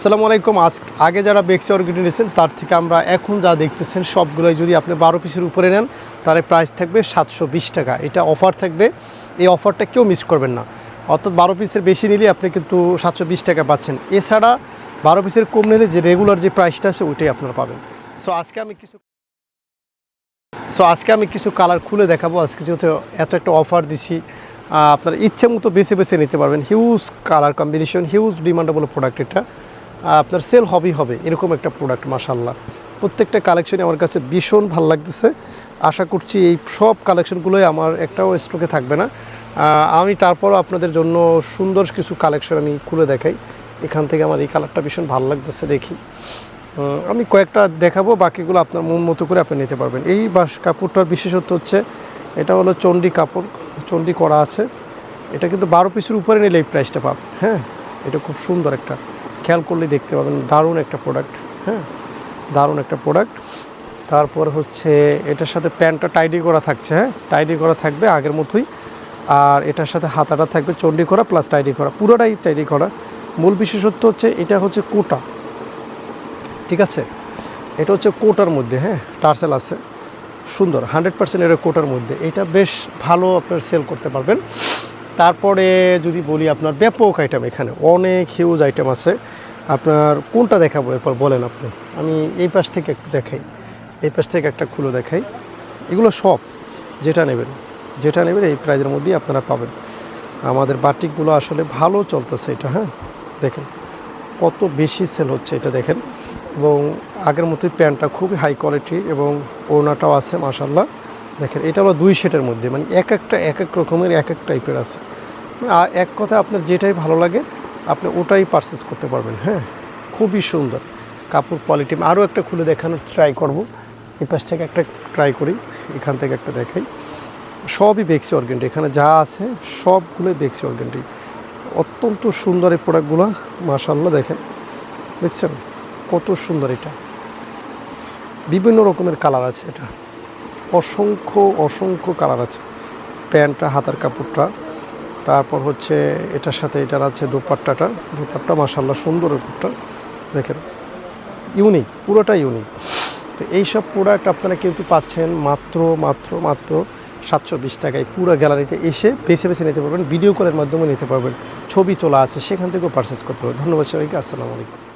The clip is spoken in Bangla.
আসসালামু আলাইকুম। আজ আগে যারা বেক্সি অর্কিড নিয়েছেন, তার থেকে আমরা এখন যা দেখতেছেন, সবগুলোই যদি আপনি বারো পিসের উপরে নেন, তাহলে প্রাইস থাকবে সাতশো বিশ টাকা। এটা অফার থাকবে। এই অফারটা কেউ মিস করবেন না। অর্থাৎ বারো পিসের বেশি নিলে আপনি কিন্তু সাতশো বিশ টাকা পাচ্ছেন। এছাড়া বারো পিসের কম নিলে যে রেগুলার যে প্রাইসটা আছে, ওইটাই আপনারা পাবেন। সো আজকে আমি কিছু সো আজকে আমি কিছু কালার খুলে দেখাবো। আজকে যেহেতু এত একটা অফার দিছি আপনার ইচ্ছে মতো বেছে বেছে নিতে পারবেন। Huge colour combination huge demandable product এটা। আপনার সেল হবেই হবে, এরকম একটা প্রোডাক্ট মাসাল্লাহ প্রত্যেকটা কালেকশনই আমার কাছে ভীষণ ভালো লাগতেছে। আশা করছি এই সব কালেকশনগুলোই আমার একটাও স্টকে থাকবে না। আমি তারপরও আপনাদের জন্য সুন্দর কিছু কালেকশন আমি খুলে দেখাই। এখান থেকে আমার এই কালারটা ভীষণ ভালো লাগতেছে দেখি। আমি কয়েকটা দেখাবো, বাকিগুলো আপনার মন মতো করে আপনি নিতে পারবেন। এই বাস কাপড়টার বিশেষত্ব হচ্ছে, এটা হলো চণ্ডী কাপড়, চণ্ডী করা আছে। এটা কিন্তু বারো পিসের উপরে নিলে এই প্রাইসটা পাবেন। হ্যাঁ এটা খুব সুন্দর একটা। খেয়াল করলে দেখতে পাবেন দারুণ একটা প্রোডাক্ট হ্যাঁ? দারুণ একটা প্রোডাক্ট তারপর হচ্ছে এটার সাথে প্যান্টটা টাইডি করা থাকছে হ্যাঁ? টাইডি করা থাকবে আগের মতোই। আর এটার সাথে হাতাটা থাকবে চণ্ডী করা প্লাস টাইডি করা, পুরোটাই টাইডি করা। মূল বিশেষত্ব হচ্ছে এটা হচ্ছে কোটা, ঠিক আছে? এটা হচ্ছে কোটার মধ্যে হ্যাঁ? টার্সেল আছে। সুন্দর হান্ড্রেড পার্সেন্ট এটা কোটার মধ্যে। এটা বেশ ভালো আপনার সেল করতে পারবেন। তারপরে যদি বলি আপনার ব্যাপক আইটেম এখানে, অনেক হিউজ আইটেম আছে। আপনার কোনটা দেখাবো? এরপর বলেন আপনি। আমি এই পাশ থেকে একটু দেখাই। এই পাশ থেকে একটা খুলে দেখাই। এগুলো সব যেটা নেবেন যেটা নেবেন এই প্রাইজের মধ্যেই আপনারা পাবেন। আমাদের বাটিকগুলো আসলে ভালো চলতেছে এটা হ্যাঁ? দেখেন, কত বেশি সেল হচ্ছে এটা দেখেন। এবং আগের মতোই প্যান্টটা খুবই হাই কোয়ালিটি এবং ওড়নাটাও আছে মাসাল্লাহ দেখেন, এটা হলো দুই সেটের মধ্যে মানে এক একটা, এক এক রকমের, এক এক টাইপের আছে। আর এক কথা আপনার যেটাই ভালো লাগে, আপনি ওটাই পারচেস করতে পারবেন হ্যাঁ? খুবই সুন্দর। কাপড় কোয়ালিটি আরও একটা খুলে দেখানোর ট্রাই করব। এই পাশ থেকে একটা ট্রাই করি, এখান থেকে একটা দেখাই। সবই বেক্সি অর্গেন্ডি এখানে যা আছে, সবগুলোই বেক্সি অর্গেন্ডি অত্যন্ত সুন্দর এই প্রোডাক্টগুলো মাশাল্লাহ দেখেন। দেখছেন? কত সুন্দর এটা। বিভিন্ন রকমের কালার আছে এটা। অসংখ্য অসংখ্য কালার আছে। প্যান্টটা, হাতার কাপড়টা, তারপর হচ্ছে এটার সাথে এটার আছে দোপাট্টাটা। দোপাট্টা মাশাল্লাহ সুন্দর দোপাট্টা। দেখেন, ইউনিক পুরোটা ইউনিক। তো এইসব প্রোডাক্ট আপনারা কিন্তু পাচ্ছেন মাত্র মাত্র মাত্র সাতশো বিশ টাকায় পুরো গ্যালারিতে এসে বেছে বেছে নিতে পারবেন ভিডিও কলের মাধ্যমে নিতে পারবেন। ছবি তোলা আছে, সেখান থেকেও পারচেস করতে পারবেন। ধন্যবাদ সবাইকে, আসসালামু আলাইকুম।